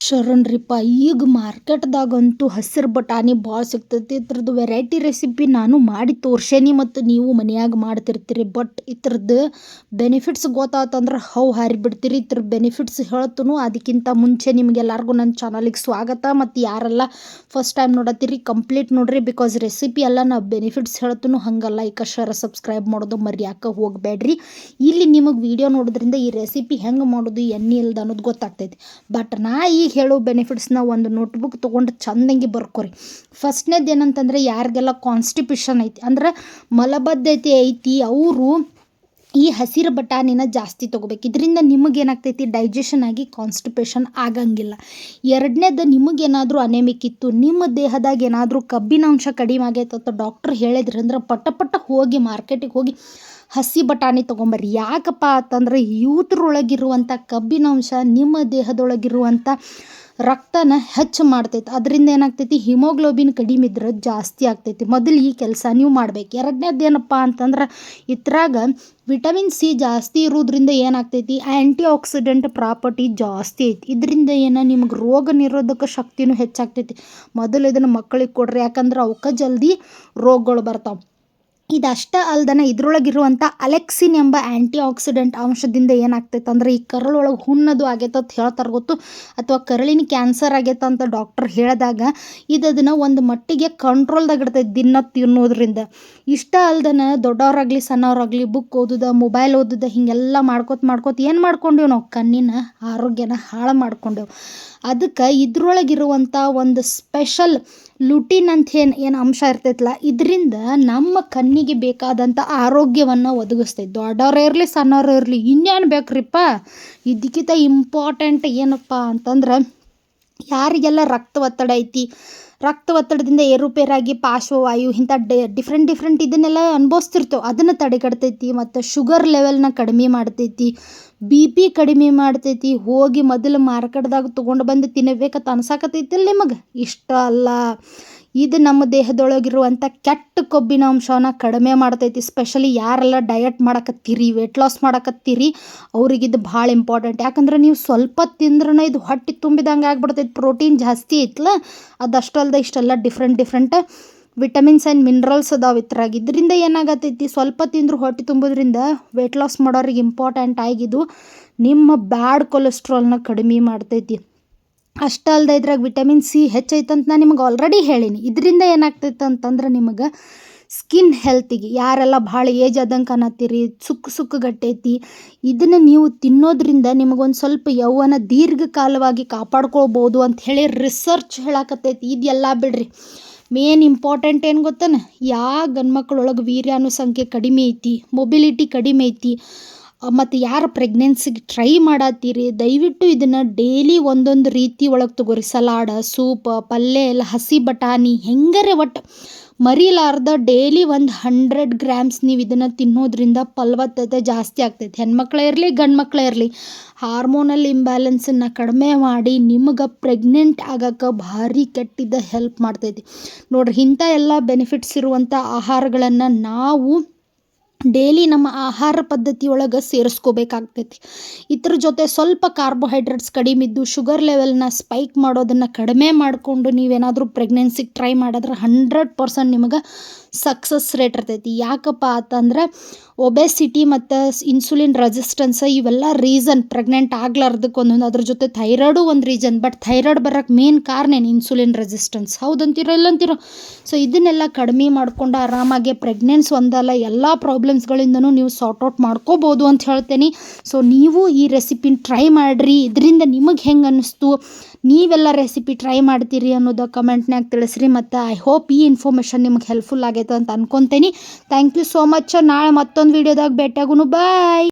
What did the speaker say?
ಶರಣ್ರಿಪ್ಪ, ಈಗ ಮಾರ್ಕೆಟ್ದಾಗಂತೂ ಹಸಿರು ಬಟಾಣಿ ಭಾಳ ಸಿಗ್ತೈತಿ. ಇದ್ರದ್ದು ವೆರೈಟಿ ರೆಸಿಪಿ ನಾನು ಮಾಡಿ ತೋರ್ಸೇನಿ ಮತ್ತು ನೀವು ಮನೆಯಾಗ ಮಾಡ್ತಿರ್ತೀರಿ. ಬಟ್ ಇದ್ರದ್ದು ಬೆನಿಫಿಟ್ಸ್ ಗೊತ್ತಾತಂದ್ರೆ ಹೌ ಹಾರಿ ಬಿಡ್ತೀರಿ. ಇದ್ರ ಬೆನಿಫಿಟ್ಸ್ ಹೇಳ್ತನು ಅದಕ್ಕಿಂತ ಮುಂಚೆ ನಿಮಗೆಲ್ಲರಿಗೂ ನನ್ನ ಚಾನಲಿಗೆ ಸ್ವಾಗತ. ಮತ್ತು ಯಾರೆಲ್ಲ ಫಸ್ಟ್ ಟೈಮ್ ನೋಡತ್ತೀರಿ ಕಂಪ್ಲೀಟ್ ನೋಡ್ರಿ. ಬಿಕಾಸ್ ರೆಸಿಪಿ ಎಲ್ಲ ನಾವು ಬೆನಿಫಿಟ್ಸ್ ಹೇಳ್ತನು ಹಂಗೆ ಲೈಕ್ ಶರ ಸಬ್ಸ್ಕ್ರೈಬ್ ಮಾಡೋದು ಮರ್ಯಾಕ ಹೋಗಬೇಡ್ರಿ ಇಲ್ಲಿ ನಿಮಗೆ ವಿಡಿಯೋ ನೋಡೋದ್ರಿಂದ ಈ ರೆಸಿಪಿ ಹೆಂಗೆ ಮಾಡೋದು, ಎಣ್ಣೆ ಇಲ್ದ ಅನ್ನೋದು ಗೊತ್ತಾಗ್ತೈತಿ. ಬಟ್ ನಾ ಈಗ ಹೇಳೋ ಬೆನಿಫಿಟ್ಸ್ನ ಒಂದು ನೋಟ್ಬುಕ್ ತೊಗೊಂಡು ಚಂದಂಗೆ ಬರ್ಕೋರಿ. ಫಸ್ಟ್ನೇದು ಏನಂತಂದರೆ ಯಾರಿಗೆಲ್ಲ ಕಾನ್ಸ್ಟಿಪ್ಯೂಷನ್ ಐತಿ, ಅಂದ್ರೆ ಮಲಬದ್ಧತೆ ಐತಿ, ಅವರು ಈ ಹಸಿರು ಬಟಾಣಿನ ಜಾಸ್ತಿ ತೊಗೋಬೇಕು. ಇದರಿಂದ ನಿಮಗೇನಾಗ್ತೈತಿ ಡೈಜೆಷನ್ ಆಗಿ ಕಾನ್ಸ್ಟಿಪೇಷನ್ ಆಗಂಗಿಲ್ಲ. ಎರಡನೇದು ನಿಮಗೇನಾದರೂ ಅನೇಮಿಕ್ ಇತ್ತು, ನಿಮ್ಮ ದೇಹದಾಗ ಏನಾದರೂ ಕಬ್ಬಿನಾಂಶ ಕಡಿಮೆ ಆಗೈತೆ ಡಾಕ್ಟ್ರ್ ಹೇಳಿದ್ರೆ ಅಂದ್ರೆ ಪಟ ಪಟ ಹೋಗಿ ಮಾರ್ಕೆಟಿಗೆ ಹೋಗಿ ಹಸಿ ಬಟಾಣಿ ತೊಗೊಂಬರ್ರಿ. ಯಾಕಪ್ಪ ಅಂತಂದ್ರೆ ಯೂತ್ರೊಳಗಿರುವಂಥ ಕಬ್ಬಿನಾಂಶ ನಿಮ್ಮ ದೇಹದೊಳಗಿರುವಂಥ ರಕ್ತನ ಹೆಚ್ಚು ಮಾಡ್ತೈತಿ. ಅದರಿಂದ ಏನಾಗ್ತೈತಿ? ಹಿಮೋಗ್ಲೋಬಿನ್ ಕಡಿಮೆ ಇದ್ರೆ ಜಾಸ್ತಿ ಆಗ್ತೈತಿ. ಮೊದಲು ಈ ಕೆಲಸ ನೀವು ಮಾಡ್ಬೇಕು. ಎರಡನೇದು ಏನಪ್ಪ ಅಂತಂದ್ರೆ ಇದ್ರಾಗ ವಿಟಮಿನ್ ಸಿ ಜಾಸ್ತಿ ಇರೋದ್ರಿಂದ ಏನಾಗ್ತೈತಿ? ಆ್ಯಂಟಿ ಆಕ್ಸಿಡೆಂಟ್ ಪ್ರಾಪರ್ಟಿ ಜಾಸ್ತಿ ಐತಿ. ಇದರಿಂದ ಏನು ನಿಮ್ಗೆ ರೋಗ ನಿರೋಧಕ ಶಕ್ತಿನೂ ಹೆಚ್ಚಾಗ್ತೈತಿ. ಮೊದಲು ಇದನ್ನು ಮಕ್ಕಳಿಗೆ ಕೊಡ್ರಿ. ಯಾಕಂದ್ರೆ ಅವಕ್ಕೆ ಜಲ್ದಿ ರೋಗಗಳು ಬರ್ತಾವೆ. ಇದಷ್ಟೇ ಅಲ್ದನ ಇದ್ರೊಳಗಿರುವಂಥ ಅಲೆಕ್ಸಿನ್ ಎಂಬ ಆ್ಯಂಟಿ ಆಕ್ಸಿಡೆಂಟ್ ಅಂಶದಿಂದ ಏನಾಗ್ತೈತೆ ಅಂದ್ರೆ ಈ ಕರಳೊಳಗೆ ಹುಣ್ಣದು ಆಗೈತೆ ಅಂತ ಹೇಳ್ತಾರೆ ಗೊತ್ತು? ಅಥವಾ ಕರಳಿನ ಕ್ಯಾನ್ಸರ್ ಆಗೈತೆ ಅಂತ ಡಾಕ್ಟರ್ ಹೇಳಿದಾಗ ಇದು ಅದನ್ನು ಒಂದು ಮಟ್ಟಿಗೆ ಕಂಟ್ರೋಲ್ದಾಗ ಇಡ್ತೈತೆ ದಿನ ತಿನ್ನೋದ್ರಿಂದ. ಇಷ್ಟ ಅಲ್ದನ ದೊಡ್ಡವರಾಗಲಿ ಸಣ್ಣವರಾಗಲಿ ಬುಕ್ ಓದುದ, ಮೊಬೈಲ್ ಓದುದ, ಹೀಗೆಲ್ಲ ಮಾಡ್ಕೋತ ಮಾಡ್ಕೋತ ಏನು ಮಾಡ್ಕೊಂಡೇವು ನಾವು? ಕಣ್ಣಿನ ಆರೋಗ್ಯನ ಹಾಳು ಮಾಡ್ಕೊಂಡೆವು ಅದಕ್ಕೆ ಇದ್ರೊಳಗಿರುವಂಥ ಒಂದು ಸ್ಪೆಷಲ್ ಲುಟಿನ್ ಅಂತ ಏನು ಏನು ಅಂಶ ಇರ್ತೈತಲ್ಲ ಇದರಿಂದ ನಮ್ಮ ಕಣ್ಣಿಗೆ ಬೇಕಾದಂಥ ಆರೋಗ್ಯವನ್ನು ಒದಗಿಸ್ತೈತೆ. ದೊಡ್ಡವ್ರು ಇರಲಿ, ಸಣ್ಣವ್ರು ಇರಲಿ ಇನ್ನೇನು ಬೇಕ್ರಿಪ್ಪ? ಇದಕ್ಕಿಂತ ಇಂಪಾರ್ಟೆಂಟ್ ಏನಪ್ಪ ಅಂತಂದ್ರೆ, ಯಾರಿಗೆಲ್ಲ ರಕ್ತ ಒತ್ತಡ ಐತಿ, ರಕ್ತ ಒತ್ತಡದಿಂದ ಏರುಪೇರಾಗಿ ಪಾರ್ಶ್ವವಾಯು, ಇಂಥ ಡಿಫ್ರೆಂಟ್ ಡಿಫ್ರೆಂಟ್ ಇದನ್ನೆಲ್ಲ ಅನುಭವಿಸ್ತಿರ್ತೇವೆ. ಅದನ್ನು ತಡೆಗಟ್ತೈತಿ, ಮತ್ತು ಶುಗರ್ ಲೆವೆಲ್ನ ಕಡಿಮೆ ಮಾಡ್ತೈತಿ. ಬಿ ಪಿ ಕಡಿಮೆ ಮಾಡ್ತೈತಿ, ಹೋಗಿ ಮೊದಲು ಮಾರ್ಕೆಟ್ದಾಗ ತೊಗೊಂಡು ಬಂದು ತಿನ್ನಬೇಕಂತ ಅನ್ಸಾಕತ್ತೈತಿಲ್ಲ ನಿಮಗೆ? ಇಷ್ಟ ಅಲ್ಲ. ಇದು ನಮ್ಮ ದೇಹದೊಳಗಿರುವಂಥ ಕೆಟ್ಟ ಕೊಬ್ಬಿನ ಅಂಶವನ್ನು ಕಡಿಮೆ ಮಾಡ್ತೈತಿ. ಸ್ಪೆಷಲಿ ಯಾರೆಲ್ಲ ಡಯಟ್ ಮಾಡಕತ್ತೀರಿ ವೆಯ್ಟ್ ಲಾಸ್ ಮಾಡಕತ್ತೀರಿ ಅವ್ರಿಗಿದು ಭಾಳ ಇಂಪಾರ್ಟೆಂಟ್ ಯಾಕಂದ್ರೆ ನೀವು ಸ್ವಲ್ಪ ತಿಂದ್ರೂ ಇದು ಹೊಟ್ಟೆ ತುಂಬಿದಂಗೆ ಆಗ್ಬಿಡ್ತೈತಿ. ಪ್ರೋಟೀನ್ ಜಾಸ್ತಿ ಐತಲ್ಲ ಅದಷ್ಟು ಅಲ್ಲದೆ ಇಷ್ಟೆಲ್ಲ different different vitamins and minerals ಅದಾವೆ ಇದ್ರಾಗ. ಇದರಿಂದ ಏನಾಗತ್ತೈತಿ ಸ್ವಲ್ಪ ತಿಂದರೂ ಹೊಟ್ಟೆ ತುಂಬೋದ್ರಿಂದ ವೆಯ್ಟ್ ಲಾಸ್ ಮಾಡೋರಿಗೆ ಇಂಪಾರ್ಟೆಂಟ್ ಆಗಿದ್ದು ನಿಮ್ಮ ಬ್ಯಾಡ್ ಕೊಲೆಸ್ಟ್ರಾಲ್ನ ಕಡಿಮೆ ಮಾಡ್ತೈತಿ. ಅಷ್ಟೇ ಅಲ್ಲದೆ ಇದ್ರಾಗ ವಿಟಮಿನ್ ಸಿ ಹೆಚ್ಚೈತಂತ ನಾನು ನಿಮಗೆ ಆಲ್ರೆಡಿ ಹೇಳೀನಿ. ಇದರಿಂದ ಏನಾಗ್ತೈತೆ ಅಂತಂದ್ರೆ ನಿಮಗೆ ಸ್ಕಿನ್ ಹೆಲ್ತಿಗೆ ಯಾರೆಲ್ಲ ಭಾಳ ಏಜ್ ಆದಂಗೆ ಕಾಣತ್ತೀರಿ ಸುಕ್ಕು ಸುಕ್ಕು ಗಟ್ಟೈತಿ ಇದನ್ನು ನೀವು ತಿನ್ನೋದ್ರಿಂದ ನಿಮಗೊಂದು ಸ್ವಲ್ಪ ಯೌವನ ದೀರ್ಘಕಾಲವಾಗಿ ಕಾಪಾಡ್ಕೊಳ್ಬೋದು ಅಂತ ಹೇಳಿ ರಿಸರ್ಚ್ ಹೇಳಕತ್ತೈತಿ. ಇದೆಲ್ಲ ಬಿಡ್ರಿ. ಮೇನ್ ಇಂಪಾರ್ಟೆಂಟ್ ಏನು ಗೊತ್ತನ? ಯಾವ ಗಂಡ್ಮಕ್ಳೊಳಗೆ ವೀರ್ಯಾನುಸಂಖ್ಯೆ ಕಡಿಮೆ ಐತಿ ಮೊಬಿಲಿಟಿ ಕಡಿಮೆ ಐತಿ ಮತ್ತು ಯಾರು ಪ್ರೆಗ್ನೆನ್ಸಿಗೆ ಟ್ರೈ ಮಾಡತ್ತೀರಿ ದಯವಿಟ್ಟು ಇದನ್ನು ಡೇಲಿ ಒಂದೊಂದು ರೀತಿ ಒಳಗೆ ತಗೋರಿ. ಸಲಾಡ, ಸೂಪ್ ಪಲ್ಯ ಎಲ್ಲ ಹಸಿ ಬಟಾಣಿ, ಹೆಂಗರೆ ಒಟ್ಟು ಮರಿಲಾರ್ದ ಡೇಲಿ ಒಂದು ಹಂಡ್ರೆಡ್ ಗ್ರಾಮ್ಸ್ ನೀವು ಇದನ್ನು ತಿನ್ನೋದ್ರಿಂದ ಫಲವತ್ತತೆ ಜಾಸ್ತಿ ಆಗ್ತೈತಿ. ಹೆಣ್ಮಕ್ಳೇ ಇರಲಿ ಗಂಡು ಮಕ್ಕಳೇ ಇರಲಿ ಹಾರ್ಮೋನಲ್ ಇಂಬ್ಯಾಲೆನ್ಸನ್ನು ಕಡಿಮೆ ಮಾಡಿ ನಿಮ್ಗೆ ಪ್ರೆಗ್ನೆಂಟ್ ಆಗಕ್ಕೆ ಭಾರಿ ಕೆಟ್ಟಿದ್ದ ಹೆಲ್ಪ್ ಮಾಡ್ತೈತಿ. ನೋಡ್ರಿ ಇಂಥ ಎಲ್ಲ ಬೆನಿಫಿಟ್ಸ್ ಇರುವಂಥ ಆಹಾರಗಳನ್ನು ನಾವು ಡೈಲಿ ನಮ್ಮ ಆಹಾರ ಪದ್ಧತಿ ಒಳಗೆ ಸೇರಿಸ್ಕೋಬೇಕಾಗ್ತೈತಿ. ಇದ್ರ ಜೊತೆ ಸ್ವಲ್ಪ ಕಾರ್ಬೋಹೈಡ್ರೇಟ್ಸ್ ಕಡಿಮೆ ಇದ್ದು ಶುಗರ್ ಲೆವೆಲ್ನ ಸ್ಪೈಕ್ ಮಾಡೋದನ್ನು ಕಡಿಮೆ ಮಾಡಿಕೊಂಡು ನೀವೇನಾದರೂ ಪ್ರೆಗ್ನೆನ್ಸಿಗೆ ಟ್ರೈ ಮಾಡಿದ್ರೆ ಹಂಡ್ರೆಡ್ ಪರ್ಸೆಂಟ್ ನಿಮಗೆ ಸಕ್ಸಸ್ ರೇಟ್ ಇರ್ತೈತಿ. ಯಾಕಪ್ಪ ಅಂತಂದ್ರೆ ಒಬೆಸಿಟಿ ಮತ್ತು ಇನ್ಸುಲಿನ್ ರೆಸಿಸ್ಟೆನ್ಸ್ ಇವೆಲ್ಲ ರೀಸನ್ ಪ್ರೆಗ್ನೆಂಟ್ ಆಗ್ಲಾರ್ದಕ್ಕೆ ಒಂದೊಂದು ಅದ್ರ ಜೊತೆ ಥೈರಾಯ್ಡು ಒಂದು ರೀಸನ್ ಬಟ್ ಥೈರಾಯ್ಡ್ ಬರೋಕ್ಕೆ ಮೇನ್ ಕಾರಣ ಏನು? ಇನ್ಸುಲಿನ್ ರೆಸಿಸ್ಟೆನ್ಸ್ ಹೌದಂತಿರೋ ಇಲ್ಲಂತೀರೋ? ಸೊ ಇದನ್ನೆಲ್ಲ ಕಡಿಮೆ ಮಾಡಿಕೊಂಡು ಆರಾಮಾಗಿ ಪ್ರೆಗ್ನೆನ್ಸ್ ಒಂದಲ್ಲ, ಎಲ್ಲ ಪ್ರಾಬ್ಲಮ್ಸ್ಗಳಿಂದನೂ ನೀವು ಸಾರ್ಟ್ ಔಟ್ ಮಾಡ್ಕೋಬೋದು ಅಂತ ಹೇಳ್ತೇನೆ. ಸೊ ನೀವು ಈ ರೆಸಿಪಿನ ಟ್ರೈ ಮಾಡಿರಿ. ಇದರಿಂದ ನಿಮಗೆ ಹೆಂಗೆ ಅನ್ನಿಸ್ತು? ನೀವೆಲ್ಲ ರೆಸಿಪಿ ಟ್ರೈ ಮಾಡ್ತೀರಿ ಅನ್ನೋದು ಕಮೆಂಟ್ನಾಗ ತಿಳಿಸ್ರಿ. ಮತ್ತು ಐ ಹೋಪ್ ಈ ಇನ್ಫಾರ್ಮೇಷನ್ ನಿಮ್ಗೆ ಹೆಲ್ಪ್ಫುಲ್ ಆಗೈತೆ ಅಂತ ಅನ್ಕೊತೀನಿ. ಥ್ಯಾಂಕ್ ಯು ಸೋ ಮಚ್ ನಾಳೆ ಮತ್ತೊಂದು ವೀಡಿಯೋದಾಗ ಭೇಟಿಯಾಗೂ ಬಾಯ್